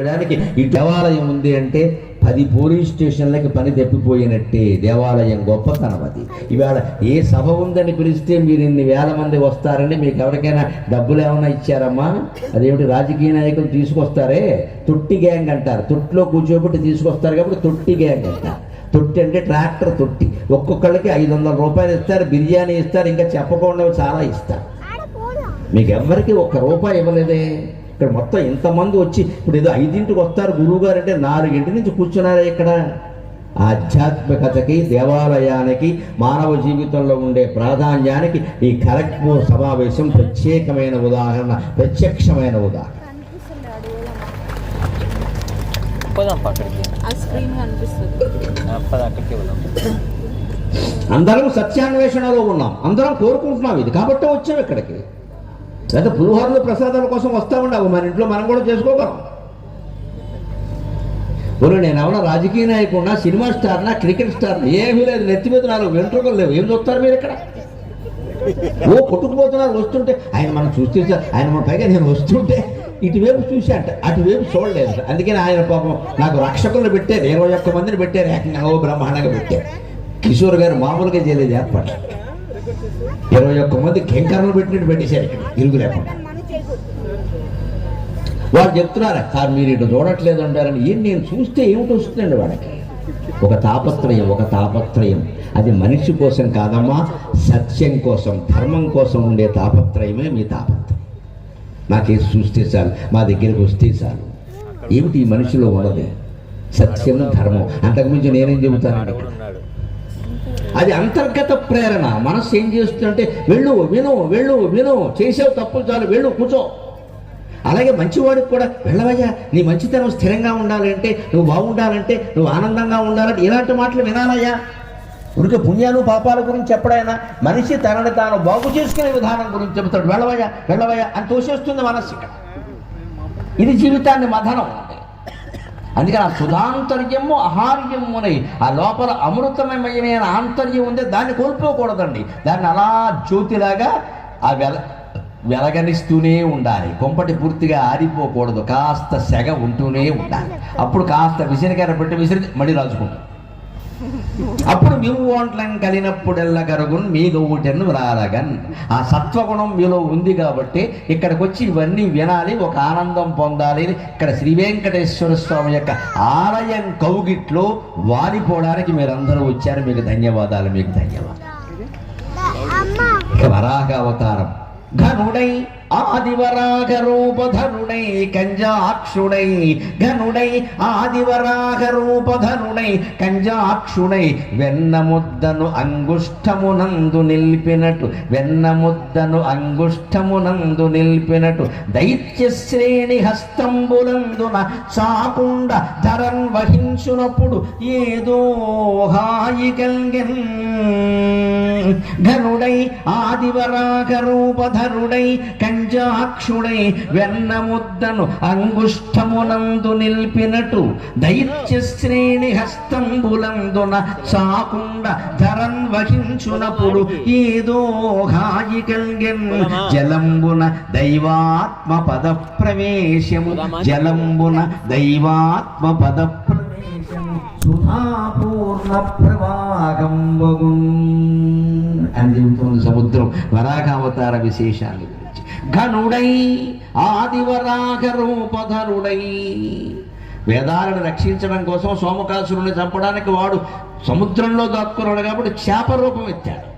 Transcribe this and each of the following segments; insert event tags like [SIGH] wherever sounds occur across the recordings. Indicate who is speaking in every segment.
Speaker 1: చేయడానికి ఈ దేవాలయం ఉంది అంటే పది పోలీస్ స్టేషన్లకి పని తప్పిపోయినట్టే. దేవాలయం గొప్పతనం అది. ఇవాళ ఏ సభ ఉందని పిలిస్తే మీరు ఇన్ని వేల మంది వస్తారండి మీకు ఎవరికైనా డబ్బులు ఏమైనా ఇచ్చారమ్మా? అదేమిటి రాజకీయ నాయకులు తీసుకొస్తారే? తొట్టి గ్యాంగ్ అంటారు. తొట్టిలో కూర్చోబెట్టి తీసుకొస్తారు కాబట్టి తొట్టి గ్యాంగ్ అంటారు. తొట్టి అంటే ట్రాక్టర్ తొట్టి. ఒక్కొక్కళ్ళకి ఐదు వందల రూపాయలు ఇస్తారు బిర్యానీ ఇస్తారు ఇంకా చెప్పకుండా చాలా ఇస్తారు. మీకు ఎవ్వరికి ఒక్క రూపాయి ఇవ్వలేదే. ఇక్కడ మొత్తం ఇంతమంది వచ్చి ఇప్పుడు ఏదో ఐదింటికి వస్తారు గురువు గారు అంటే నాలుగింటి నుంచి కూర్చున్నారా ఇక్కడ? ఆధ్యాత్మికతకి దేవాలయానికి మానవ జీవితంలో ఉండే ప్రాధాన్యానికి ఈ కలెక్టివ్ సమావేశం ప్రత్యేకమైన ఉదాహరణ ప్రత్యక్షమైన ఉదాహరణ. అందరం సత్యాన్వేషణలో ఉన్నాం. అందరం కోరుకుంటున్నాం ఇది. కాబట్టి వచ్చాం ఇక్కడికి. లేదా పులిహోరలు ప్రసాదాల కోసం వస్తా ఉండవు. మన ఇంట్లో మనం కూడా చేసుకోగలం. పోనీ నేను ఏమన్నా రాజకీయ నాయకుడినా సినిమా స్టార్నా క్రికెట్ స్టార్ ఏమీ లేదు. నెత్తి మీద నాలుగు వెంట్రుకలు లేవు. ఏం చూస్తారు మీరు ఇక్కడ? ఓ కొట్టుకుపోతున్నారు. వస్తుంటే ఆయన మనం చూస్తే ఆయన మన పైగా నేను వస్తుంటే ఇటువైపు చూసి అంట అటువైపు చూడలేదు అందుకని ఆయన పాపం నాకు రక్షకులను పెట్టారు. ఇరవై ఒక్క మందిని పెట్టారు. ఏకంగా ఓ బ్రహ్మాండంగా పెట్టారు. కిషోర్ గారు మామూలుగా చేయలేదు ఏర్పాటు ఇరవై ఒక్క మంది కెంకర్లు పెట్టినట్టు పెట్టేశారు ఇక్కడ ఇరుగు లేకుండా. వాళ్ళు చెప్తున్నారు సార్ మీరు ఇటు చూడట్లేదు అంటారని. ఏం నేను చూస్తే ఏమిటి వస్తుందండి వాడికి? ఒక తాపత్రయం ఒక తాపత్రయం. అది మనిషి కోసం కాదమ్మా సత్యం కోసం ధర్మం కోసం ఉండే తాపత్రయమే మీ తాపత్రయం. నాకేసి చూస్తే చాలు మా దగ్గరికి వస్తే చాలు. ఏమిటి ఈ మనిషిలో ఉన్నది? సత్యం ధర్మం అంతకుమించి నేనేం
Speaker 2: చెబుతాను?
Speaker 1: అది అంతర్గత ప్రేరణ. మనస్సు ఏం చేస్తుందంటే వెళ్ళు విను వెళ్ళు విను. చేసావు తప్పులు చాలు వెళ్ళు కూర్చో. అలాగే మంచివాడికి కూడా వెళ్ళవయ్యా నీ మంచితనం స్థిరంగా ఉండాలంటే నువ్వు బాగుండాలంటే నువ్వు ఆనందంగా ఉండాలంటే ఇలాంటి మాటలు వినాలయ్యా. ఉరికి పుణ్యాలు పాపాల గురించి ఎప్పుడైనా మనిషి తనని తాను బాగు చేసుకునే విధానం గురించి చెబుతాడు. వెళ్ళవయ్యా వెళ్ళవయ్యా అని తోసేస్తుంది మనస్సు ఇక్కడ. ఇది జీవితాన్ని మధనం. అందుకని ఆ సుధాంతర్యము అహార్యమునై ఆ లోపల అమృతమయమైన ఆంతర్యం ఉంది దాన్ని కోల్పోకూడదండి. దాన్ని అలా జ్యోతిలాగా ఆ వెల వెలగనిస్తూనే ఉండాలి. కొంపటి పూర్తిగా ఆరిపోకూడదు. కాస్త సెగ ఉంటూనే ఉండాలి. అప్పుడు కాస్త విసిరికర పెట్టి విసిరి మళ్ళీ రాజుకుంటాం. అప్పుడు మేము ఓంట్లం కలినప్పుడెల్ల గరుగున్ మీ గౌటెను రాలగన్ ఆ సత్వగుణం మీలో ఉంది కాబట్టి ఇక్కడికి వచ్చి ఇవన్నీ వినాలి ఒక ఆనందం పొందాలి. అని ఇక్కడ శ్రీ వెంకటేశ్వర స్వామి యొక్క ఆలయం కౌగిట్లో వారిపోవడానికి మీరందరూ వచ్చారు. మీకు ధన్యవాదాలు మీకు ధన్యవాదాలు. వరాహ అవతారం. ఘనుడై ఆదివరాగరూపధనుడై కంజాక్షుడై ఘనుడై ఆదివరాగ రూపధనుడై కంజాక్షుడై వెన్నముద్దను అంగుష్టమునందు నిలిపినట్టు వెన్నముద్దను అంగుష్టమునందు నిలిపినట్టు దైత్య శ్రేణి హస్తంబులందున చాకుండ ధరన్ వహించునప్పుడు ఏదో హాయి కలిగెన్ ఘనుడై ఆదివరాగ రూపధరుడై కంజాక్షుడై వెన్నముద్దను అంగుష్టమునందు నిలిపినటు దైత్య శ్రేణి హస్తంబులందున చాకుండ ధరన్ వహించునప్పుడు ఏదో హాయి కలిగెన్ జలంబున దైవాత్మ పద ప్రవేశము జలంబున దైవాత్మ పద సుధాపూర్ణ ప్రవాహం అని చెబుతుంది సముద్రం వరాగావతార విశేషాల గురించి. ఘనుడై ఆదివరాగ రూపధరుడై వేదాలను రక్షించడం కోసం సోమకాసురుని చంపడానికి వాడు సముద్రంలో దాక్కున్నాడు కాబట్టి చేప రూపం ఎత్తాడు.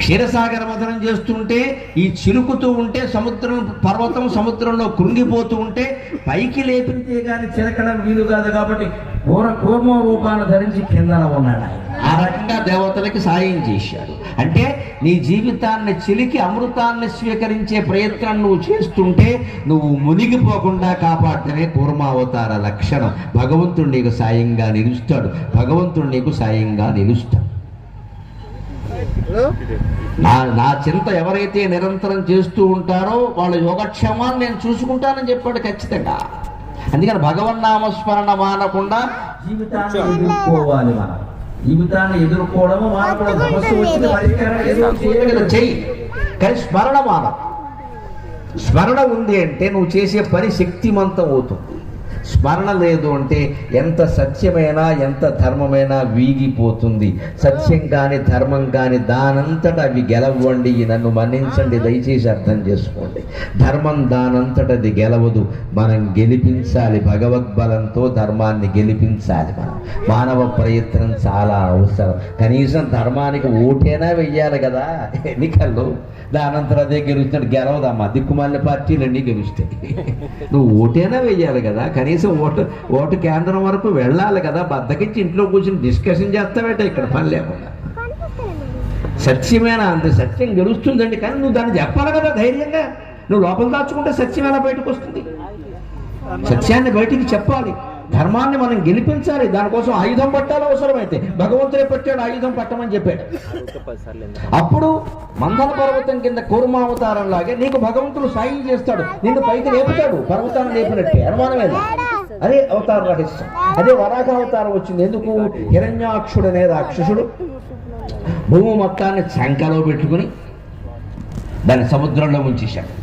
Speaker 1: క్షీరసాగర మదనం చేస్తుంటే ఈ చిలుకుతూ ఉంటే సముద్రం పర్వతం సముద్రంలో కృంగిపోతూ ఉంటే పైకి లేపితే కానీ చిలకడం వీలు కాదు కాబట్టి కూర కూర్మ రూపాన్ని ధరించి కిందన ఉన్నాడు ఆ రకంగా దేవతలకి సాయం చేశాడు. అంటే నీ జీవితాన్ని చిలికి అమృతాన్ని స్వీకరించే ప్రయత్నం నువ్వు చేస్తుంటే నువ్వు మునిగిపోకుండా కాపాడటమే కూర్మావతార లక్షణం. భగవంతుడు నీకు సాయంగా నిలుస్తాడు. భగవంతుడు నీకు సాయంగా నిలుస్తాడు. నా నా చింత ఎవరైతే నిరంతరం చేస్తూ ఉంటారో వాళ్ళ యోగక్షేమాన్ని నేను చూసుకుంటానని చెప్పాడు ఖచ్చితంగా. అందుకని భగవన్నామస్మరణ మానకుండా జీవితాన్ని ఎదుర్కోవాలి మనం. జీవితాన్ని మానకుండా సమస్య పరిష్కారం చేయగలదు చెయ్యి. కానీ స్మరణ మానం స్మరణ ఉంది అంటే నువ్వు చేసే పని శక్తిమంతం అవుతుంది. స్మరణ లేదు అంటే ఎంత సత్యమైనా ఎంత ధర్మమైనా వీగిపోతుంది. సత్యం కాని ధర్మం కాని దానంతట అవి గెలవండి నన్ను మన్నించండి దయచేసి అర్థం చేసుకోండి. ధర్మం దానంతటది గెలవదు. మనం గెలిపించాలి భగవద్బలంతో ధర్మాన్ని గెలిపించాలి మనం. మానవ ప్రయత్నం చాలా అవసరం. కనీసం ధర్మానికి ఓటైనా వెయ్యాలి కదా ఎన్నికల్లో. దానంతరం అదే గెలుస్తాడు గెలవదమ్మా. దిక్కుమాలిన పార్టీలన్నీ గెలుస్తాయి. నువ్వు ఓటైనా వెయ్యాలి కదా కనీసం ఓటు ఓటు కేంద్రం వరకు వెళ్ళాలి కదా. బద్దకిచ్చి ఇంట్లో కూర్చొని డిస్కషన్ చేస్తావేట? ఇక్కడ పని లేకుండా. సత్యమేనా? అంత సత్యం గెలుస్తుందండి. కానీ నువ్వు దాన్ని చెప్పాలి కదా ధైర్యంగా. నువ్వు లోపల దాచుకుంటే సత్యం ఎలా బయటకు వస్తుంది? సత్యాన్ని బయటికి చెప్పాలి. ధర్మాన్ని మనం గెలిపించాలి. దానికోసం ఆయుధం పట్టాలి అవసరమైతే. భగవంతుడే పెట్టాడు ఆయుధం పట్టమని చెప్పాడు. అప్పుడు మందన పర్వతం కింద కూర్మావతారం లాగే నీకు భగవంతుడు సాయం చేస్తాడు. నిన్ను పైకి లేపుతాడు. పర్వతాన్ని లేపినట్టే. అనుమానమే అదే అవతార రహస్యం. అదే వరాహ అవతారం వచ్చింది. ఎందుకు? హిరణ్యాక్షుడు అనే రాక్షసుడు భూమి మొత్తాన్ని చంకలో పెట్టుకుని దాన్ని సముద్రంలో ముంచేశాడు.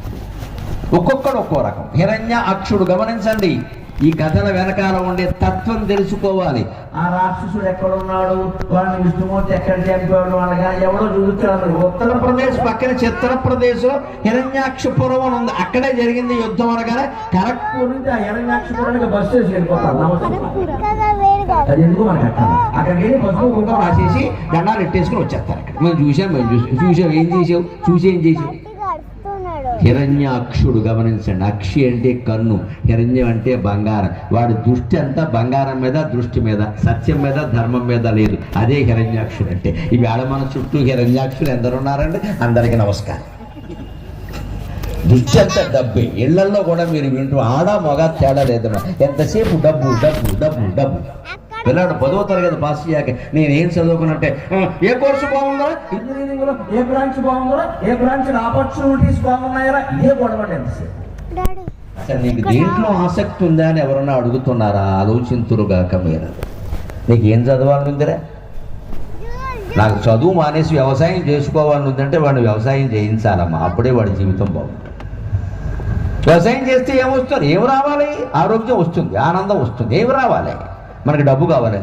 Speaker 1: ఒక్కొక్కడు ఒక్కో రకం. హిరణ్య అక్షుడు గమనించండి. ఈ కథల వెనకాల ఉండే తత్వం తెలుసుకోవాలి. ఆ రాక్షసుడు ఎక్కడున్నాడు? వాడిని విష్ణుమూర్తి ఎక్కడ చంపాడు అనగా ఎవడో చూపించాడు. ఉత్తరప్రదేశ్ పక్కన చిత్రప్రదేశ్లో హిరణ్యాక్షపురం అని ఉంది. అక్కడే జరిగింది యుద్ధం అనగానే కరెక్ట్పూర్ నుంచి ఆ హిరణ్యాక్షపురానికి బస్సు వేసి వెళ్ళిపోతారు. నమస్తే. అది ఎందుకు మనకు అక్కడ అక్కడికి వెళ్ళి పసుపు కుంకుమ రాసేసి దండాలు ఎట్టేసుకుని వచ్చేస్తారు అక్కడ. మేము చూసాం మేము చూసాం చూసాం ఏం చేసావు? చూసి ఏం చేసావు? హిరణ్యాక్షుడు గమనించండి. అక్షి అంటే కన్ను హిరణ్యం అంటే బంగారం. వాడి దృష్టి అంతా బంగారం మీద దృష్టి మీద సత్యం మీద ధర్మం మీద లేదు. అదే హిరణ్యాక్షుడు అంటే. ఈ వేళ మన చుట్టూ హిరణ్యాక్షులు ఎందరు ఉన్నారండి అందరికీ నమస్కారం. దృష్టి అంతా డబ్బే. ఇళ్ళలో కూడా మీరు వింటూ ఆడ మగ తేడా లేదు ఎంతసేపు డబ్బు డబ్బు డబ్బు డబ్బు. పిల్లాడు పదవ తరగతి పాస్ అయ్యాక నేను ఏం చదువుకున్నట్టే "ఆ, ఏ కోర్సు బాగుందా ఇంజనీరింగ్లో ఏ బ్రాంచ్ బాగుందా ఏ బ్రాంచ్ ఆపర్చునిటీస్ బాగున్నాయరా? ఇదే గొడవ అసలు నీకు దేంట్లో ఆసక్తి ఉందా అని ఎవరన్నా అడుగుతున్నారా? ఆలోచింతురుగాక మీరు. నీకు ఏం చదవాలని ఉందిరా? నాకు చదువు మానేసి వ్యవసాయం చేసుకోవాలని ఉందంటే వాడిని వ్యవసాయం చేయించాలమ్మా. అప్పుడే వాడి జీవితం బాగుంటుంది. వ్యవసాయం చేస్తే ఏమొస్తుంది ఏం రావాలి? ఆరోగ్యం వస్తుంది ఆనందం వస్తుంది ఏం రావాలి? మనకి డబ్బు కావాలి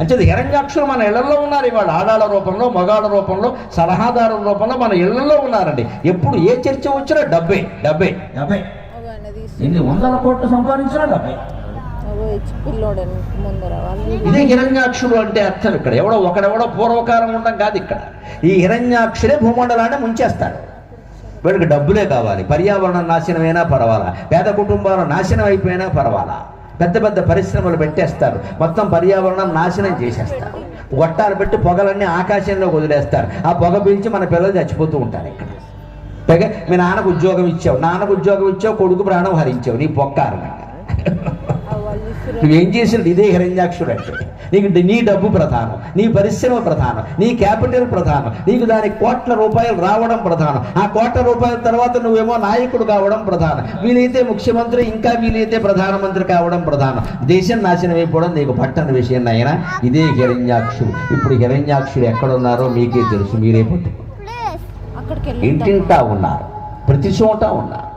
Speaker 1: అంటే హిరణ్యాక్షులు మన ఇళ్ళలో ఉన్నారు ఇవాళ. ఆడాళ్ళ రూపంలో మగాళ్ళ రూపంలో సలహాదారుల రూపంలో మన ఇళ్ళలో ఉన్నారండి. ఎప్పుడు ఏ చర్చ వచ్చినా డబ్బే డబ్బే. డబ్బే. ఎన్ని వందల కోట్లు సంపాదించినా డబ్బే. ఇదే హిరణ్యాక్షుడు అంటే అర్థం ఇక్కడ. ఎవడో ఒకడెవడో పూర్వకాలం ఉండడం కాదు ఇక్కడ. ఈ హిరణ్యాక్షుడే భూమండలాన్ని ముంచేస్తాడు. వీడికి డబ్బులే కావాలి. పర్యావరణం నాశనమైనా పర్వాలా. పేద కుటుంబాలు నాశనం అయిపోయినా పర్వాలా. పెద్ద పెద్ద పరిశ్రమలు పెట్టేస్తారు. మొత్తం పర్యావరణం నాశనం చేసేస్తారు. గొట్టాలు పెట్టి పొగలన్నీ ఆకాశంలో వదిలేస్తారు. ఆ పొగ పీల్చి మన పిల్లలు చచ్చిపోతూ ఉంటారు ఇక్కడ. పైగా మీ నాన్నకు ఉద్యోగం ఇచ్చావు. నాన్నకు ఉద్యోగం ఇచ్చావు కొడుకు ప్రాణం హరించావు. నీ
Speaker 3: పొక్క అనమాట
Speaker 1: నువ్వేం చేసినది ఇదే హిరణ్యాక్షుడు అంటే నీకు నీ డబ్బు ప్రధానం నీ పరిశ్రమ ప్రధానం నీ క్యాపిటల్ ప్రధానం నీకు దానికి కోట్ల రూపాయలు రావడం ప్రధానం. ఆ కోట్ల రూపాయల తర్వాత నువ్వేమో నాయకుడు కావడం ప్రధానం. వీలైతే ముఖ్యమంత్రి ఇంకా వీలైతే ప్రధానమంత్రి కావడం ప్రధానం. దేశం నాశనం అయిపోవడం నీకు పట్టని విషయం అయినా ఇదే హిరణ్యాక్షుడు. ఇప్పుడు హిరణ్యాక్షుడు ఎక్కడున్నారో మీకే తెలుసు. మీరే పట్టు ఇంటింటా ఉన్నారు. ప్రతి చోట ఉన్నారు.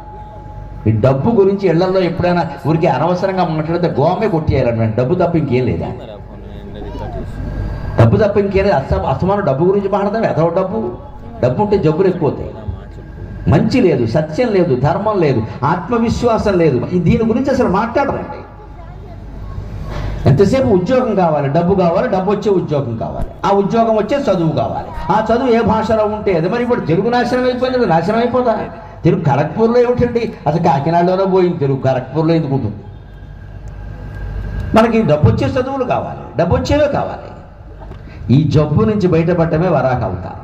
Speaker 1: ఈ డబ్బు గురించి ఇళ్ళలో ఎప్పుడైనా ఊరికి అనవసరంగా మాట్లాడితే గోమే కొట్టేయాలన్నమాట డబ్బు తప్ప ఇంకేం లేదా? డబ్బు తప్ప ఇంకేం లేదు. అస అసమానం డబ్బు గురించి మాట్లాడదాం ఎదవ డబ్బు? డబ్బు ఉంటే జబ్బులు ఎక్కువతాయి మంచి లేదు సత్యం లేదు ధర్మం లేదు ఆత్మవిశ్వాసం లేదు. దీని గురించి అసలు మాట్లాడరండి. ఎంతసేపు ఉద్యోగం కావాలి? డబ్బు కావాలి డబ్బు వచ్చే ఉద్యోగం కావాలి. ఆ ఉద్యోగం వచ్చే చదువు కావాలి. ఆ చదువు ఏ భాషలో ఉంటే అది మరి ఇప్పుడు తెలుగు నాశనం అయిపోయింది నాశనం అయిపోదా తెలుగు ఖరగ్పూర్లో ఏమిటండి? అసలు కాకినాడలోనే పోయింది తెలుగు ఖరగ్పూర్లో ఎందుకు ఉంటుంది? మనకి డబ్బు వచ్చే చదువులు కావాలి డబ్బు వచ్చేవే కావాలి. ఈ జబ్బు నుంచి బయటపడటమే వరాహ అవతారం.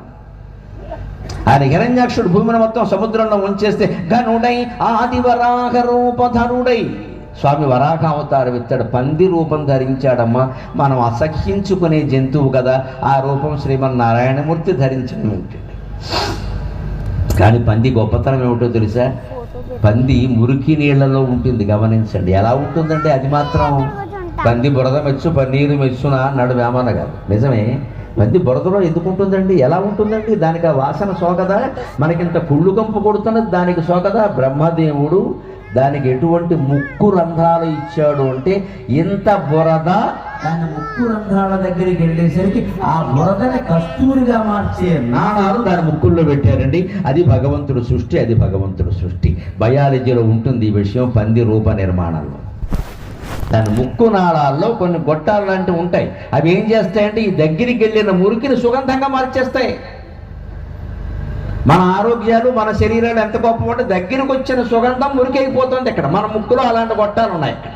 Speaker 1: ఆయన హిరణ్యాక్షుడు భూమిని మొత్తం సముద్రంలో ఉంచేస్తే గనుడై ఆది వరాహ రూపధరుడై స్వామి వరాహ అవతారం ఎత్తాడు పంది రూపం ధరించాడమ్మా. మనం అసహ్యించుకునే జంతువు కదా ఆ రూపం శ్రీమన్నారాయణమూర్తి ధరించడం ఏంటండి కానీ పంది గొప్పతనం ఏమిటో తెలుసా? పంది మురికి నీళ్ళలో ఉంటుంది గమనించండి. ఎలా ఉంటుందంటే అది మాత్రం పంది బురద మెచ్చు పన్నీరు మెచ్చున అన్నాడు వేమన గారు. నిజమే? పంది బురదలో ఎందుకు ఉంటుందండి? ఎలా ఉంటుందండి? దానికి ఆ వాసన సోకదా? మనకింత కుళ్ళు కంపు కొడుతున్నది దానికి సోకదా? బ్రహ్మదేవుడు దానికి ఎటువంటి ముక్కు రంధ్రాలు ఇచ్చాడు అంటే ఇంత బురద దాని ముక్కు రంధ్రాల దగ్గరికి వెళ్ళేసరికి ఆ బురదని కస్తూరిగా మార్చే నాణాలు దాని ముక్కుల్లో పెట్టారండి. అది భగవంతుడు సృష్టి అది భగవంతుడు సృష్టి. బయాలజీలో ఉంటుంది ఈ విషయం పంది రూప నిర్మాణంలో. దాని ముక్కు నాళాల్లో కొన్ని గొట్టాలు లాంటివి ఉంటాయి. అవి ఏం చేస్తాయంటే ఈ దగ్గరికి వెళ్ళిన మురికిని సుగంధంగా మార్చేస్తాయి. మన ఆరోగ్యాలు మన శరీరాలు ఎంత గొప్ప ఉంటే దగ్గరికి వచ్చిన సుగంధం మురికైపోతుంది ఇక్కడ. మన ముక్కులో అలాంటి గొట్టాలు ఉన్నాయి ఇక్కడ.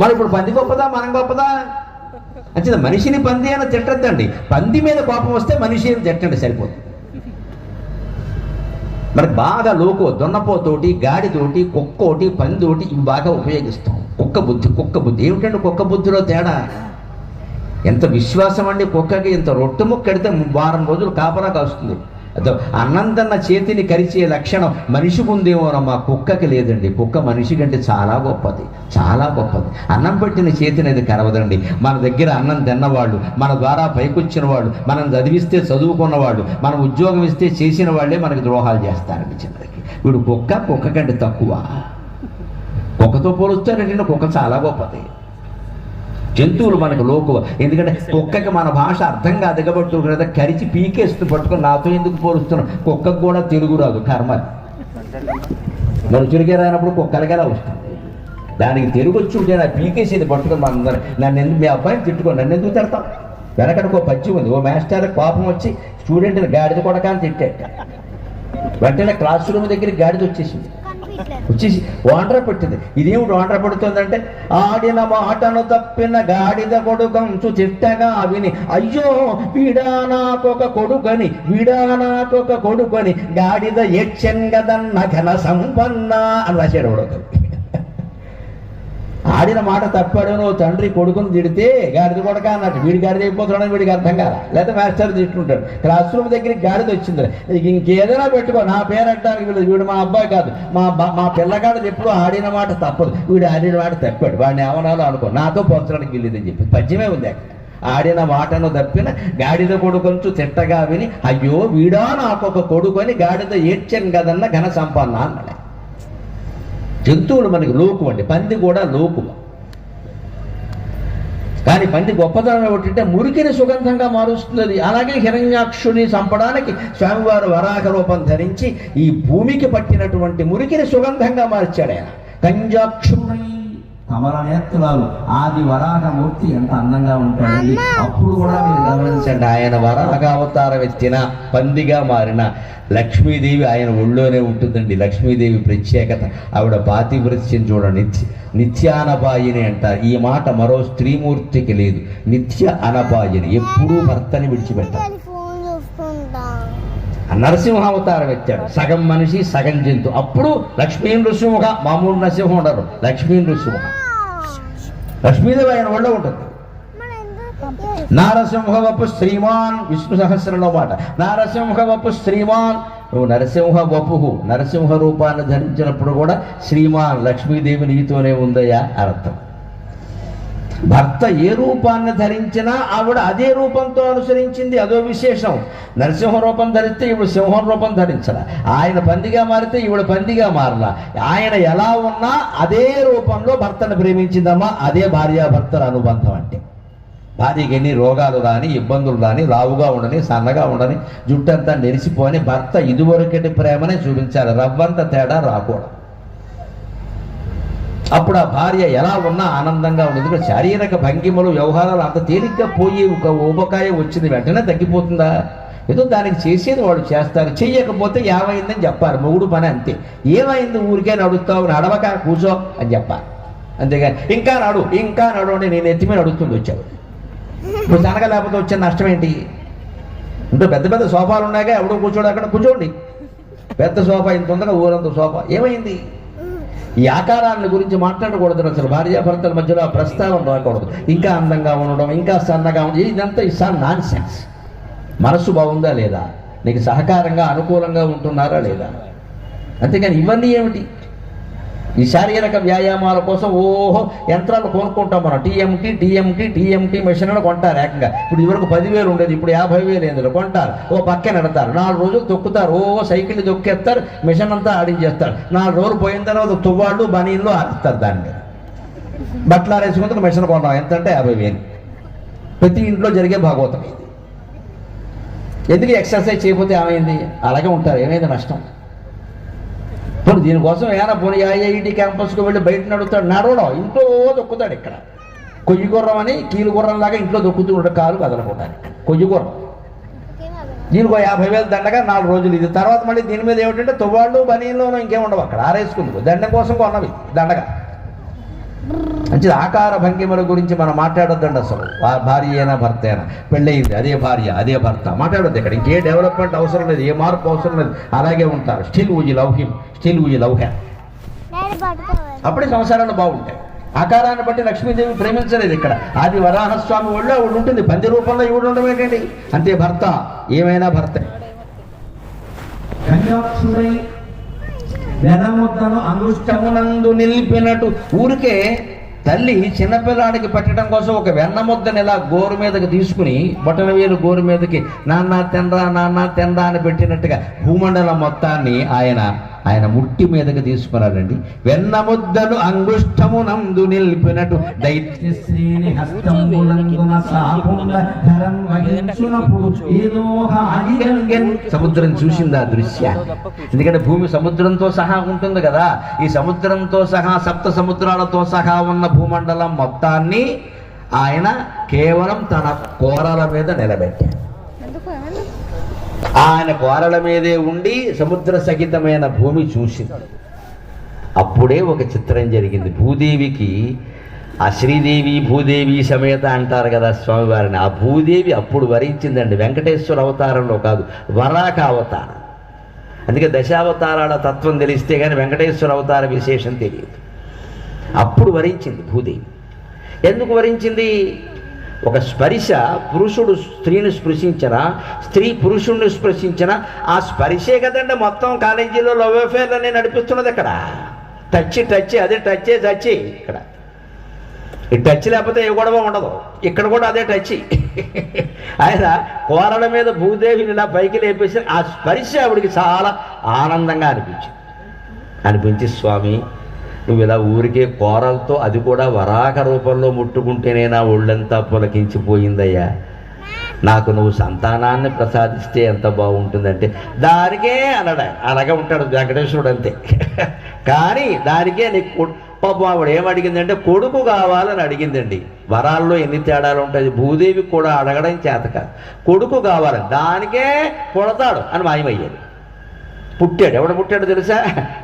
Speaker 1: మరి ఇప్పుడు పంది గొప్పదా మనం గొప్పదా? అంటే మనిషిని పంది అని తిట్టద్దండి పంది మీద కోపం వస్తే మనిషి అని తిట్టండి సరిపోతుంది మరి బాగా లోకో దున్నపోతోటి గాడితోటి కుక్కోటి పందోటి ఇవి బాగా ఉపయోగిస్తాం. కుక్క బుద్ధి కుక్క బుద్ధి. ఏమిటండి కుక్క బుద్ధిలో తేడా? ఎంత విశ్వాసం అండి కుక్కకి ఇంత రొట్టె ముక్క కడితే వారం రోజులు కాపలా కాస్తుంది. అదో అన్నం తిన్న చేతిని కరిచే లక్షణం మనిషికి ఉందేమోనమ్మా కుక్కకి లేదండి. కుక్క మనిషి కంటే చాలా గొప్పది. చాలా గొప్పది. అన్నం పెట్టిన చేతిని అది కరవదండి. మన దగ్గర అన్నం తిన్నవాళ్ళు మన ద్వారా పైకొచ్చిన వాళ్ళు మనం చదివిస్తే చదువుకున్నవాళ్ళు మనం ఉద్యోగం ఇస్తే చేసిన వాళ్ళే మనకి ద్రోహాలు చేస్తారండి చిన్నకి వీడు కుక్క కుక్క కంటే తక్కువ. కుక్కతో పోలుస్తారంటే కుక్క చాలా గొప్పది. జంతువులు మనకు లోకువ. ఎందుకంటే కుక్కకి మన భాష అర్థం కాదు కదా కరిచి పీకేస్తూ పట్టుకొని నాతో ఎందుకు పోలుస్తున్నాం కుక్కకు కూడా తెలుగు రాదు కర్మ. మనుషులకే రానప్పుడు కుక్కలకి ఎలా వస్తుంది? దానికి తెలుగు వచ్చి ఉంటే నా పీకేసేది పట్టుకొని మనందరం నన్ను ఎందుకు మీ అబ్బాయిని తిట్టుకొని నన్ను ఎందుకు తిడతాం వెనకడికి ఓ పచ్చి ఉంది. ఓ మాస్టర్ కోపం వచ్చి స్టూడెంట్ని గాడిద కొడకాని తిట్టాట. వెంటనే క్లాస్ రూమ్ దగ్గరికి గాడిద వచ్చేసింది. వచ్చేసి వాండ్ర పెట్టింది. ఇదేమిటి వాండ్ర పడుతుందంటే? ఆడిన మాటను తప్పిన గాడిద కొడుకంచు చిట్టగా విని అయ్యో వీడా నాకొక కొడుకని వీడా నాకొక కొడుకని గాడిద ఎచ్చెంగదన్న ఘన సంపన్న అని రాశాడు వాడు ఆడిన మాట తప్పాడను తండ్రి కొడుకుని తిడితే గాడిద కొడక అన్నట్టు. వీడి గాడిద అయిపోతున్నాడని వీడికి అర్థం కాల. లేదా మాస్టర్ తిట్టుంటాడు. క్లాస్ రూమ్ దగ్గరికి గాడిద వచ్చింది ఇంకేదైనా పెట్టుకో. నా పేరు అంటానికి వీళ్ళు వీడు మా అబ్బాయి కాదు. మా మా పిల్లగాడు ఎప్పుడు ఆడిన మాట తప్పదు. వీడు ఆడిన మాట తప్పాడు. వాడిని ఏమనాలో అనుకో. నాతో పోల్చడానికి వెళ్ళేదని చెప్పి. పద్యమే ఉంది అక్కడ. ఆడిన మాటను తప్పిన గాడిద కొడుకొంచు తిట్టగా విని అయ్యో వీడా నాకొక కొడుకొని గాడిద ఏడ్చాను కదన్న ఘన సంపన్న అన్నాడు. జంతువులు మనకి లోకు అండి. పంది కూడా లోకు కానీ పంది గొప్పతనం ఏమిటంటే మురికిని సుగంధంగా మారుస్తుంది అలాగే హిరణ్యాక్షుని చంపడానికి స్వామివారు వరాహ రూపం ధరించి ఈ భూమికి పట్టినటువంటి మురికిని సుగంధంగా మార్చాడు ఆయన. కంజాక్షుడై కమల నేత్రాలు ఆది వరాహమూర్తి ఎంత అందంగా ఉంటాడండి. అప్పుడు కూడా మీరు గమనించండి ఆయన వరాహ అవతారం ఎత్తిన పందిగా మారిన లక్ష్మీదేవి ఆయన ఒళ్ళోనే ఉంటుందండి. లక్ష్మీదేవి ప్రత్యేకత. ఆవిడ పాతివృత్యం చూడండి. నిత్య నిత్యానపాయిని అంటారు. ఈ మాట మరో స్త్రీమూర్తికి లేదు. నిత్య అనపాయిని. ఎప్పుడూ భర్తని
Speaker 2: చూసుకుంటా
Speaker 1: నరసింహావతారం ఎత్తాడు. సగం మనిషి సగం జంతు. అప్పుడు లక్ష్మీ నృసింహ మామూలు నరసింహం ఉండరు. లక్ష్మీ నృసింహ లక్ష్మీదేవి ఆయన వల్ల ఉంటుంది. నారసింహవపు శ్రీమాన్ విష్ణు సహస్రంలో మాట. నారసింహవపు శ్రీమాన్ నువ్వు నరసింహ వపుహు నరసింహ రూపాన్ని ధరించినప్పుడు కూడా శ్రీమాన్ లక్ష్మీదేవి నీతోనే ఉందయ్యా అర్థం. భర్త ఏ రూపాన్ని ధరించినా ఆవిడ అదే రూపంతో అనుసరించింది అదో విశేషం. నరసింహ రూపం ధరిస్తే ఈవిడ సింహం రూపం ధరించల ఆయన పందిగా మారితే ఈవిడ పందిగా మారలా? ఆయన ఎలా ఉన్నా అదే రూపంలో భర్తను ప్రేమించిందమ్మా అదే భార్యాభర్తల అనుబంధం అంటే. భార్యకి ఎన్ని రోగాలు రాని ఇబ్బందులు రాని లావుగా ఉండని సన్నగా ఉండని జుట్టంతా నెరిసిపోని భర్త ఇదివరకటి ప్రేమనే చూపించాలి. రవ్వంత తేడా రాకూడదు. అప్పుడు ఆ భార్య ఎలా ఉన్నా ఆనందంగా ఉండదు ఎందుకంటే శారీరక భంగిమలు వ్యవహారాలు అంత తేలిగ్గా పోయి ఒక ఊబకాయ వచ్చింది వెంటనే తగ్గిపోతుందా? ఏదో దానికి చేసేది వాళ్ళు చేస్తారు. చెయ్యకపోతే ఏమైందని చెప్పారు. మొగుడు పని అంతే. ఏమైంది ఊరికే నడుస్తావు నడవక కూర్చో అని చెప్పాలి అంతేగాని ఇంకా నడు ఇంకా నడు అంటే నేను ఎత్తి మీద నడుస్తుంది వచ్చావు ఇప్పుడు తనక లేకపోతే వచ్చే నష్టం ఏంటి? అంటే పెద్ద పెద్ద సోఫాలు ఉన్నాయిగా ఎవడో కూర్చోడు అక్కడ కూర్చోండి. పెద్ద సోఫా ఇంత ఉందగా ఊరంత సోఫా. ఏమైంది? ఈ ఆకారాన్ని గురించి మాట్లాడకూడదు అసలు. భార్యాభర్తల మధ్యలో ఆ ప్రస్తావన రాకూడదు. ఇంకా అందంగా ఉండడం ఇంకా సన్నగా ఉండడం ఇదంతా ఇసా నాన్ సెన్స్ మనసు బాగుందా లేదా? నీకు సహకారంగా అనుకూలంగా ఉంటున్నారా లేదా? అంతేకాని ఇవన్నీ ఏమిటి? ఈ శారీరక వ్యాయామాల కోసం ఓహో యంత్రాలు కొనుక్కుంటాం మనం. టీఎంటీ టీఎంటీ టీఎంటీ మెషిన్ అని కొంటారు ఏకంగా. ఇప్పుడు ఇవరకు పదివేలు ఉండేది ఇప్పుడు యాభై వేలు ఎందులో కొంటారు ఓ పక్కన నడతారు నాలుగు రోజులు తొక్కుతారు ఓ సైకిల్ తొక్కేస్తారు మిషన్ అంతా ఆడించేస్తారు. నాలుగు రోజులు పోయిన తర్వాత తువ్వాళ్ళు బనీళ్ళు ఆడిస్తారు దాని మీద. బట్టలు ఆరేసుకుంటే మిషన్ కొన్నాం ఎంత అంటే యాభై వేలు ప్రతి ఇంట్లో జరిగే భాగవతం ఇది. ఎందుకు ఎక్సర్సైజ్ చేయకపోతే ఏమైంది? అలాగే ఉంటారు. ఏమైంది? నష్టం. పోనీ దీనికోసం ఏమైనా పోనీ ఐఐటి క్యాంపస్కి వెళ్ళి బయట నడుస్తాడు నడవడం. ఇంట్లో దొక్కుతాడు ఇక్కడ. కొయ్యి గుర్రం అని కీలు గుర్రం లాగా ఇంట్లో దొక్కుతూ ఉంటాడు కాలు కదలకుండా కొయ్యి గుర్రం. దీనికి యాభై వేలు దండగా నాలుగు రోజులు ఇది. తర్వాత మళ్ళీ దీని మీద ఏమిటంటే తువ్వాళ్ళు బనీలోనూ ఇంకేముండవు అక్కడ. ఆరేసుకుంది దండం కోసం కొన్నవి. దండగా. మంచిది. ఆకార భంగిమల గురించి మనం మాట్లాడొద్దండి అసలు. భార్య అయినా భర్త అయినా పెళ్ళయింది. అదే భార్య అదే భర్త. మాట్లాడొద్దు ఇక్కడ. ఇంకే డెవలప్మెంట్ అవసరం లేదు. ఏ మార్పు అవసరం లేదు. అలాగే ఉంటారు. స్టిల్ ఊజి లవ్ హిమ్ స్టిల్ ఊజి లవ్ హ్యామ్ అప్పుడే సంసారాలు బాగుంటాయి. ఆకారాన్ని బట్టి లక్ష్మీదేవి ప్రేమించలేదు ఇక్కడ. ఆది వరాహస్వామి ఒళ్ళో ఆవిడ ఉంటుంది. పంది రూపంలో ఈవిడ ఉండడం ఏంటండి? అంతే భర్త. ఏమైనా భర్త. కన్యాక్షుడై వెనముద్దను అంగుష్టమునందు నిలిపినట్టు. ఊరికే తల్లి చిన్నపిల్లాడికి పెట్టడం కోసం ఒక వెన్న ముద్దను ఇలా గోరు మీదకి తీసుకుని బొటన వేలు గోరు మీదకి నాన్న తెండ్రా నాన్న తెండ్రా అని పెట్టినట్టుగా భూమండలం మొత్తాన్ని ఆయన ఆయన ముట్టి మీదకి తీసుకున్నాడండి వెన్న ముద్దను అంగుష్టమునందు నిలిపినట్టు దైత్యశ్రీని సముద్రం చూసింది ఆ దృశ్య? ఎందుకంటే భూమి సముద్రంతో సహా ఉంటుంది కదా. ఈ సముద్రంతో సహా సప్త సముద్రాలతో సహా ఉన్న భూమండలం మొత్తాన్ని ఆయన కేవలం తన కోరల మీద నిలబెట్టాడు. ఆయన గోరల మీదే ఉండి సముద్ర సహితమైన భూమి చూసింది. అప్పుడే ఒక చిత్రం జరిగింది. భూదేవికి ఆ శ్రీదేవి భూదేవి సమేత అంటారు కదా స్వామివారిని. ఆ భూదేవి అప్పుడు వరించిందండి. వెంకటేశ్వర అవతారంలో కాదు వరాక అవతారం. అందుకే దశావతారాల తత్వం తెలిస్తే కానీ వెంకటేశ్వర అవతార విశేషం తెలియదు. అప్పుడు వరించింది భూదేవి. ఎందుకు వరించింది? ఒక స్పర్శ పురుషుడు స్త్రీని స్పృశించిన స్త్రీ పురుషుడిని స్పృశించిన ఆ స్పర్శే కదండి మొత్తం కాలేజీలో లవ్ అఫేర్లనే నడిపిస్తున్నది అక్కడ టచ్ టచ్ అదే టచ్ టచ్ ఇక్కడ. ఈ టచ్ లేకపోతే ఏ గొడవ ఉండదు. ఇక్కడ కూడా అదే టచ్. ఆయన కోరల మీద భూదేవిని ఇలా పైకి లేపేసి ఆ స్పర్శ ఆవిడికి చాలా ఆనందంగా అనిపించింది. అనిపించి స్వామి నువ్వు ఇలా ఊరికే కోరలతో అది కూడా వరాక రూపంలో ముట్టుకుంటేనే నా ఒళ్ళంతా పులకించిపోయిందయ్యా. నాకు నువ్వు సంతానాన్ని ప్రసాదిస్తే ఎంత బాగుంటుందంటే దానికే అనడా అలాగే ఉంటాడు వెంకటేశ్వరుడు అంతే. [LAUGHS] కానీ దానికే నీకు పాపం ఆవిడ ఏమడిగిందంటే కొడుకు కావాలని అడిగిందండి. వరాల్లో ఎన్ని తేడాలు ఉంటాయి భూదేవి కూడా అడగడం చేత కాదు. కొడుకు కావాలని దానికే పుడతాడు అని మాయమయ్యాడు పుట్టాడు. ఎవడు పుట్టాడు తెలుసా?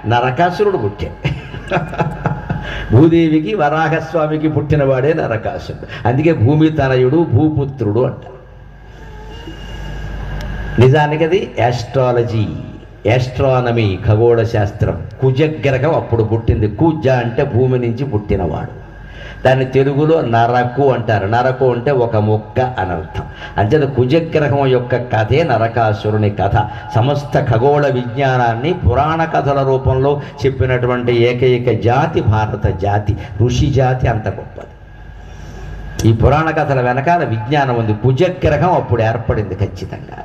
Speaker 1: నరకాసురుడు పుట్టాడు. [LAUGHS] [LAUGHS] భూదేవికి వరాహస్వామికి పుట్టినవాడే నరకాసుడు. అందుకే భూమి తనయుడు భూపుత్రుడు అంట. నిజానికి అది యాస్ట్రాలజీ యాస్ట్రానమీ ఖగోళ శాస్త్రం కుజగ్రహం అప్పుడు పుట్టింది. కుజ అంటే భూమి నుంచి పుట్టినవాడు. దాన్ని తెలుగులో నరకు అంటారు. నరకు అంటే ఒక మొక్క అనర్థం అంచేత కుజగ్రహం యొక్క కథే నరకాసురుని కథ. సమస్త ఖగోళ విజ్ఞానాన్ని పురాణ కథల రూపంలో చెప్పినటువంటి ఏకైక జాతి భారత జాతి. ఋషి జాతి అంత గొప్పది. ఈ పురాణ కథల వెనకాల విజ్ఞానం ఉంది. కుజగ్రహం అప్పుడు ఏర్పడింది ఖచ్చితంగా.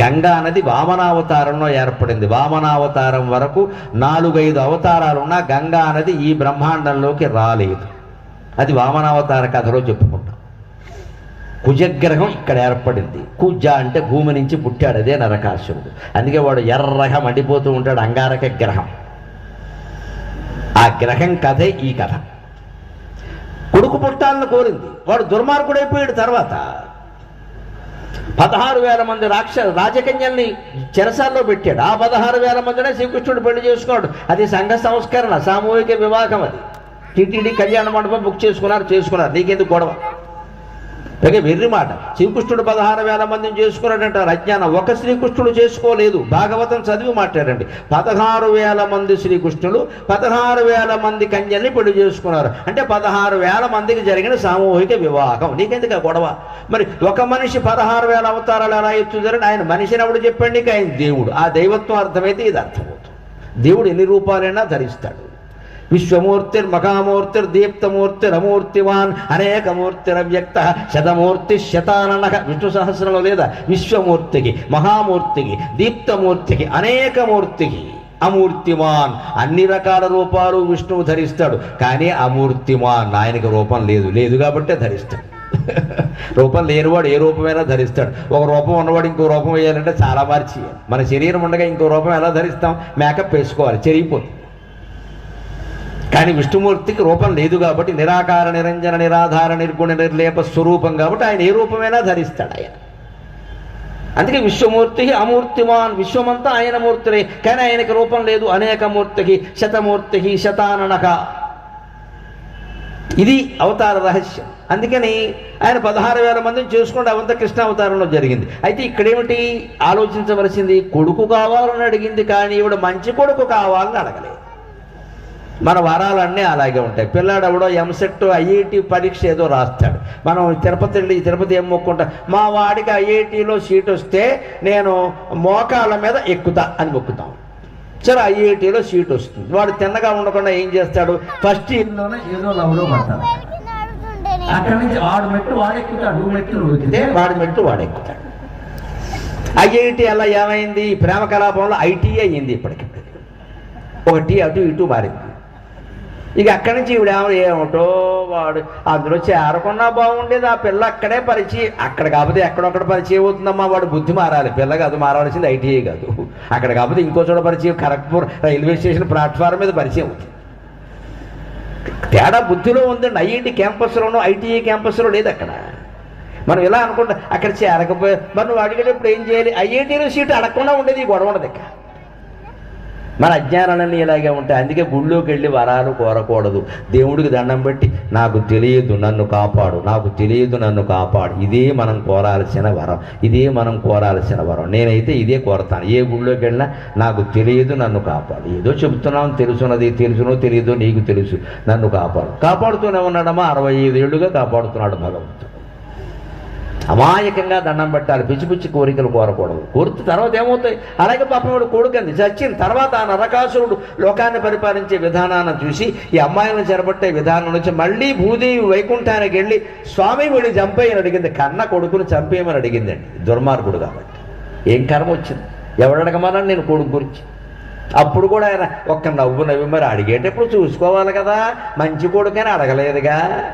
Speaker 1: గంగా నది వామనావతారంలో ఏర్పడింది. వామనావతారం వరకు నాలుగైదు అవతారాలు ఉన్నా గంగా నది ఈ బ్రహ్మాండంలోకి రాలేదు. అది వామనావతార కథలో చెప్పుకుంటాం. కుజగ్రహం ఇక్కడ ఏర్పడింది. కుజ అంటే భూమి నుంచి పుట్టాడు అదే నరకాసురుడు. అందుకే వాడు ఎర్రగా మండిపోతూ ఉంటాడు అంగారక గ్రహం. ఆ గ్రహం కథే ఈ కథ. కొడుకు పుట్టాలని కోరింది. వాడు దుర్మార్గుడైపోయాడు తర్వాత. పదహారు వేల మంది రాక్ష రాజకన్యల్ని చెరసాల్లో పెట్టాడు. ఆ పదహారు వేల మందినే శ్రీకృష్ణుడు పెళ్ళి చేసుకున్నాడు. అది సంఘ సంస్కరణ సామూహిక వివాహం అది. టీటీడీ కళ్యాణ మండపం బుక్ చేసుకున్నారు చేసుకున్నారు. నీకెందుకు గొడవ? పైగా వెర్రి మాట. శ్రీకృష్ణుడు పదహారు వేల మందిని చేసుకున్నాడంటారు. అజ్ఞానం. ఒక శ్రీకృష్ణుడు చేసుకోలేదు. భాగవతం చదివి మాట్లాడండి. పదహారు వేల మంది శ్రీకృష్ణులు పదహారు వేల మంది కన్యల్ని పెళ్ళి చేసుకున్నారు. అంటే పదహారు వేల మందికి జరిగిన సామూహిక వివాహం. నీకెందుకు గొడవ? మరి ఒక మనిషి పదహారు వేల అవతారాలు ఎలా ఎత్తుందని ఆయన మనిషిని ఎవడు చెప్పండి ఆయన దేవుడు. ఆ దైవత్వం అర్థమైతే ఇది అర్థమవుతుంది. దేవుడు ఎన్ని రూపాలైనా ధరిస్తాడు. విశ్వమూర్తిర్ మకామూర్తిర్ దీప్తమూర్తిర్ అమూర్తివాన్ అనేకమూర్తిరవ్యక్త శతమూర్తి శతానన విష్ణు సహస్రంలో లేదా విశ్వమూర్తికి మహామూర్తికి దీప్తమూర్తికి అనేకమూర్తికి అమూర్తిమాన్ అన్ని రకాల రూపాలు విష్ణువు ధరిస్తాడు. కానీ అమూర్తిమాన్ ఆయనకి రూపం లేదు. లేదు కాబట్టే ధరిస్తాడు. [LAUGHS] రూపం లేనివాడు ఏ రూపమైనా ధరిస్తాడు. ఒక రూపం ఉన్నవాడు ఇంకో రూపం వేయాలంటే చాలా మార్చి మన శరీరం ఉండగా ఇంకో రూపం ఎలా ధరిస్తాం? మేకప్ వేసుకోవాలి. చెరిగిపోతుంది. కానీ విష్ణుమూర్తికి రూపం లేదు కాబట్టి నిరాకార నిరంజన నిరాధార నిర్గుణ నిర్లేప స్వరూపం కాబట్టి ఆయన ఏ రూపమైనా ధరిస్తాడు ఆయన. అందుకే విశ్వమూర్తి అమూర్తిమాన్ విశ్వమంతా ఆయన మూర్తిరే కానీ ఆయనకి రూపం లేదు అనేక మూర్తికి శతమూర్తికి శతాననక. ఇది అవతార రహస్యం. అందుకని ఆయన పదహారు వేల మందిని చేసుకుంటే అవంత కృష్ణ అవతారంలో జరిగింది. అయితే ఇక్కడేమిటి? ఆలోచించవలసింది కొడుకు కావాలని అడిగింది కానీ ఈవిడ మంచి కొడుకు కావాలని అడగలేదు. మన వరాలన్నీ అలాగే ఉంటాయి. పిల్లాడు ఎవడో ఎంసెట్ ఐఐటి పరీక్ష ఏదో రాస్తాడు. మనం తిరుపతి వెళ్ళి తిరుపతి ఏం మొక్కుంటా? మా వాడికి ఐఐటిలో సీట్ వస్తే నేను మోకాళ్ళ మీద ఎక్కుతా అని మొక్కుతాం. సరే ఐఐటిలో సీట్ వస్తుంది. వాడు తిన్నగా ఉండకుండా ఏం చేస్తాడు? ఫస్ట్ ఇయర్లోనే ఏదో లవ్లో పడతాడు. అక్కడి నుంచి వాడు మెట్టు వాడెక్కుతాడు ఎక్కితే? వాడి మెట్టు వాడెక్కుతాడు ఐఐటి అలా ఏమైంది? ప్రేమ కలాపంలో ఐటీ అయ్యింది ఇప్పటికి ఒక టీ అటు ఇటు మారింది. ఇక అక్కడి నుంచి ఈవిడ ఏమో ఏమిటో వాడు అందులో చేరకున్నా బాగుండేది. ఆ పిల్ల అక్కడే పరిచయం అక్కడ కాకపోతే ఎక్కడొక్కడ పరిచయం అవుతుందమ్మా వాడు. బుద్ధి మారాలి. పిల్ల కాదు మారవలసింది ఐటీఐ కాదు. అక్కడ కాకపోతే ఇంకో చోట పరిచయం ఖరగ్పూర్ రైల్వే స్టేషన్ ప్లాట్ఫారం మీద పరిచయం అవుతుంది. తేడా బుద్ధిలో ఉందండి. ఐఐటి క్యాంపస్లోనూ ఐటీఐ క్యాంపస్లో లేదు అక్కడ. మనం ఇలా అనుకుంటా అక్కడ చేరకపోయి మరి నువ్వు అడిగేటప్పుడు ఏం చేయాలి? ఐఐటీలో సీటు అడగకుండా ఉండేది ఈ గొడవ ఉండదు ఇక్కడ. మన అజ్ఞానాలన్నీ ఇలాగే ఉంటాయి. అందుకే గుళ్ళోకి వెళ్ళి వరాలు కోరకూడదు. దేవుడికి దండం పెట్టి నాకు తెలియదు నన్ను కాపాడు నాకు తెలియదు నన్ను కాపాడు. ఇదే మనం కోరాల్సిన వరం ఇదే మనం కోరాల్సిన వరం. నేనైతే ఇదే కోరతాను. ఏ గుళ్ళోకి వెళ్ళినా నాకు తెలియదు నన్ను కాపాడు. ఏదో చెబుతున్నాం తెలుసున్నది తెలుసునో తెలియదో నీకు తెలుసు. నన్ను కాపాడు. కాపాడుతూనే ఉన్నాడమ్మా. అరవై ఐదు ఏళ్ళుగా కాపాడుతున్నాడు భగవంతుడు. అమాయకంగా దండం పెట్టాలి పిచ్చి పిచ్చి కోరికలు కోరకూడదు. కోరితే తర్వాత ఏమవుతాయి? అలాగే పాపం వాడు కొడుకంది. చచ్చిన తర్వాత ఆ నరకాసురుడు లోకాన్ని పరిపాలించే విధానాన్ని చూసి ఈ అమ్మాయిలను చెరబట్టే విధానం నుంచి మళ్ళీ భూదేవి వైకుంఠానికి వెళ్ళి స్వామి వీడిని చంపేయని అడిగింది. కన్న కొడుకుని చంపేయమని అడిగిందండి దుర్మార్గుడు కాబట్టి. ఏం కర్మ వచ్చింది? ఎవడు అడగమన్నా నేను కొడుకు గురించి. అప్పుడు కూడా ఆయన ఒక్క నవ్వు నవ్వి మరి అడిగేటప్పుడు చూసుకోవాలి కదా. మంచి కొడుకని అడగలేదుగా.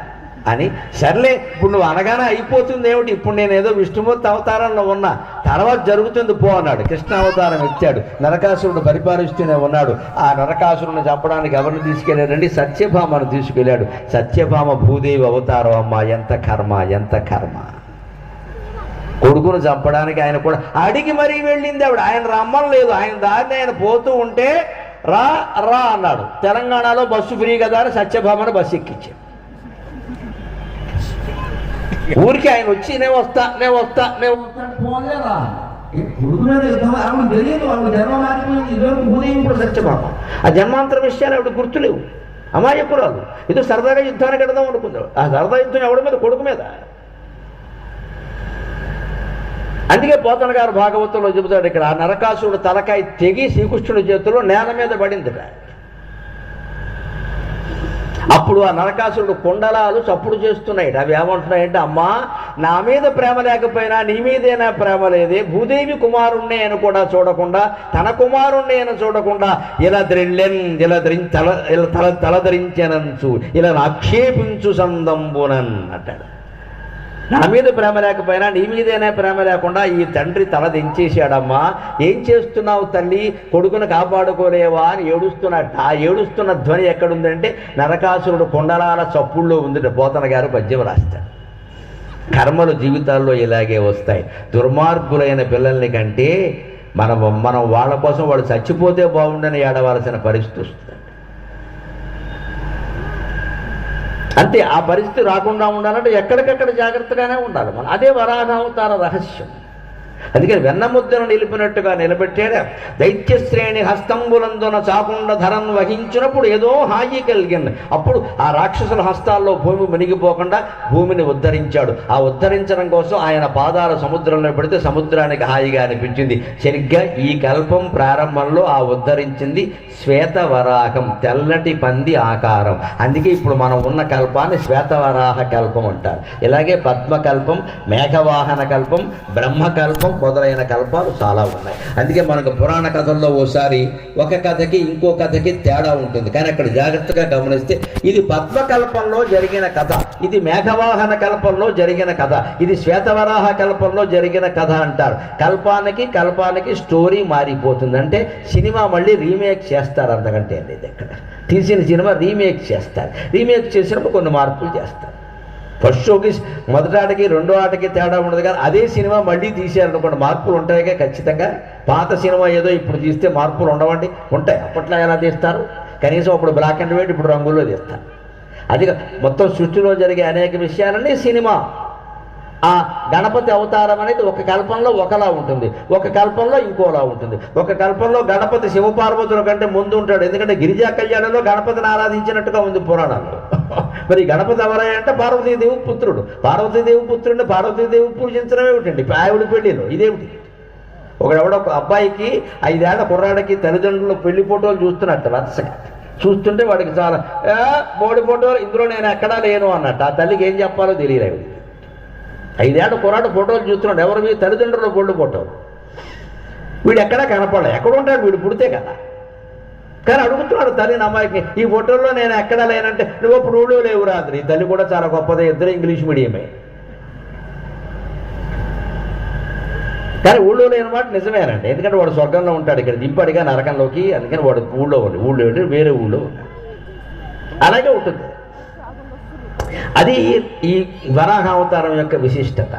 Speaker 1: అని సర్లే ఇప్పుడు నువ్వు అనగానే అయిపోతుంది ఏమిటి ఇప్పుడు నేను ఏదో విష్ణుమూర్తి అవతారంలో ఉన్నా. తర్వాత జరుగుతుంది పో అన్నాడు. కృష్ణ అవతారం ఇచ్చాడు. నరకాసురుడు పరిపాలిస్తూనే ఉన్నాడు. ఆ నరకాసురుని చంపడానికి ఎవరిని తీసుకెళ్ళాడండి? సత్యభామను తీసుకెళ్ళాడు. సత్యభామ భూదేవి అవతారం అమ్మ ఎంత కర్మ ఎంత కర్మ. కొడుకును చంపడానికి ఆయన కూడా అడిగి మరీ వెళ్ళింది ఆవిడ. ఆయన రమ్మని లేదు. ఆయన దారిని ఆయన పోతూ ఉంటే రా రా అన్నాడు. తెలంగాణలో బస్సు ఫ్రీ కదా అని సత్యభామను బస్సు ఎక్కించాడు. ఊరికి ఆయన వచ్చి నేను వస్తా నేను వస్తా నేను పోలేదా? అంటే కొడుకు మీద యుద్ధం ఆవిడ తెలియదు ఆవిడ జన్మ మారిపోయింది ఇదివరకు భూదేవి ఇప్పుడు సత్యభామ. ఆ జన్మాంతర విషయాలు ఆవిడ గుర్తులేవు? అమాయకురాలు. ఏదో సరదాగా యుద్ధానికి వెడదాం అనుకుందాం. ఆ సరదా యుద్ధం ఎవడ మీద? కొడుకు మీద. అందుకే పోతన గారు భాగవతంలో చెబుతాడు ఇక్కడ ఆ నరకాసుడు తలకాయ తెగి శ్రీకృష్ణుడి చేతిలో నేల మీద పడిందిట. అప్పుడు ఆ నరకాసురుడు కుండలాలు చప్పుడు చేస్తున్నాయి. అవి ఏమంటున్నాయంటే అమ్మా నా మీద ప్రేమ లేకపోయినా నీ మీదైనా ప్రేమ లేదే? భూదేవి కుమారుణ్ణి అని కూడా చూడకుండా తన కుమారుణ్ణి అని చూడకుండా ఇలా ద్రిల్లెన్ ఇలా ధరి తల ఇలా తల తలధరించనంచు ఇలా ఆక్షేపించు సందంబునన్ అంటాడు. నా మీద ప్రేమ లేకపోయినా నీ మీదేనే ప్రేమ లేకుండా ఈ తండ్రి తల దించేశాడమ్మా. ఏం చేస్తున్నావు తల్లి? కొడుకును కాపాడుకోలేవా అని ఏడుస్తున్నట్ట ఆ ఏడుస్తున్న ధ్వని ఎక్కడుందంటే నరకాసురుడు కొండలాల చప్పుల్లో ఉంది పోతన గారు పద్యం రాస్తాడు. కర్మలు జీవితాల్లో ఇలాగే వస్తాయి. దుర్మార్గులైన పిల్లల్ని కంటే మనం మనం వాళ్ళ కోసం వాళ్ళు చచ్చిపోతే బాగుండని ఏడవలసిన పరిస్థితి వస్తుంది. అంతే ఆ పరిస్థితి రాకుండా ఉండాలంటే ఎక్కడికక్కడ జాగ్రత్తగానే ఉండాలి మనం. అదే వరాహావతార రహస్యం. అందుకని వెన్నముద్దను నిలిపినట్టుగా నిలబెట్టాడు దైత్యశ్రేణి హస్తంబులందున చాకుండ ధరను వహించినప్పుడు ఏదో హాయి కలిగింది. అప్పుడు ఆ రాక్షసుల హస్తాల్లో భూమి మునిగిపోకుండా భూమిని ఉద్ధరించాడు. ఆ ఉద్ధరించడం కోసం ఆయన పాదాల సముద్రంలో పెడితే సముద్రానికి హాయిగా అనిపించింది. సరిగ్గా ఈ కల్పం ప్రారంభంలో ఆ ఉద్ధరించింది శ్వేతవరాహం తెల్లటి పంది ఆకారం. అందుకే ఇప్పుడు మనం ఉన్న కల్పాన్ని శ్వేతవరాహ కల్పం అంటారు. ఇలాగే పద్మకల్పం మేఘవాహన కల్పం బ్రహ్మకల్పం మొదలైన కల్పాలు చాలా ఉన్నాయి. అందుకే మనకు పురాణ కథల్లో ఓసారి ఒక కథకి ఇంకో కథకి తేడా ఉంటుంది. కానీ అక్కడ జాగ్రత్తగా గమనిస్తే ఇది పద్మకల్పంలో జరిగిన కథ. ఇది మేఘవాహన కల్పంలో జరిగిన కథ. ఇది శ్వేతవరాహ కల్పంలో జరిగిన కథ అంటారు. కల్పానికి కల్పానికి స్టోరీ మారిపోతుంది. అంటే సినిమా మళ్ళీ రీమేక్ చేస్తారు అంతకంటే లేదు ఇక్కడ. తీసిన సినిమా రీమేక్ చేస్తారు. రీమేక్ చేసినప్పుడు కొన్ని మార్పులు చేస్తారు. ఫస్ట్ షోకి మొదటి ఆటకి రెండో ఆటకి తేడా ఉండదు కానీ అదే సినిమా మళ్ళీ తీసేయాలనుకోండి మార్పులు ఉంటాయిగా ఖచ్చితంగా. పాత సినిమా ఏదో ఇప్పుడు తీస్తే మార్పులు ఉండవండి. ఉంటాయి అప్పట్లో ఎలా తీస్తారు? కనీసం అప్పుడు బ్లాక్ అండ్ వైట్ ఇప్పుడు రంగుల్లో తీస్తారు. అది మొత్తం సృష్టిలో జరిగే అనేక విషయాలన్నీ సినిమా. ఆ గణపతి అవతారం అనేది ఒక కల్పంలో ఒకలా ఉంటుంది ఒక కల్పంలో ఇంకోలా ఉంటుంది. ఒక కల్పంలో గణపతి శివపార్వతుల కంటే ముందు ఉంటాడు. ఎందుకంటే గిరిజా కళ్యాణంలో గణపతిని ఆరాధించినట్టుగా ఉంది పురాణంలో మరి గణపతి ఎవరై అంటే పార్వతీదేవి పుత్రుడు. పార్వతీదేవి పుత్రుడిని పార్వతీదేవి పూజించడం ఏమిటండి ఆవిడ పెళ్ళిలో ఇదేమిటి? ఒకడెవడో ఒక అబ్బాయికి ఐదేళ్ళ కుర్రాడికి తల్లిదండ్రులు పెళ్ళి ఫోటోలు చూస్తున్నట్టు వరుసగా. చూస్తుంటే వాడికి చాలా బోడి ఫోటోలు? ఇందులో నేను ఎక్కడా లేను అన్నట్టు. ఆ తల్లికి ఏం చెప్పాలో తెలియలేదు. ఐదేళ్ళ కుర్రాడు ఫోటోలు చూస్తున్నాడు. ఎవరు? మీ తల్లిదండ్రులు బోల్డ్ ఫోటోలు. వీడు ఎక్కడా కనపడలేదు ఎక్కడ ఉంటాడు వీడు? పుడితే కదా. కానీ అడుగుతున్నాడు తల్లిని అమ్మాయికి ఈ ఫోటోల్లో నేను ఎక్కడ లేనంటే నువ్వు ఇప్పుడు ఊళ్ళో లేవు రాత్రి ఈ తల్లి కూడా చాలా గొప్పదే ఇద్దరు ఇంగ్లీష్ మీడియమే. కానీ ఊళ్ళో లేని మాట నిజమేనండి. ఎందుకంటే వాడు స్వర్గంలో ఉంటాడు ఇక్కడ దింపాడుగా నరకంలోకి అందుకని వాడు ఊళ్ళో ఉంది ఊళ్ళో ఉంటే వేరే ఊళ్ళో ఉన్నాడు అలాగే ఉంటుంది. అది ఈ వరాహ అవతారం యొక్క విశిష్టత.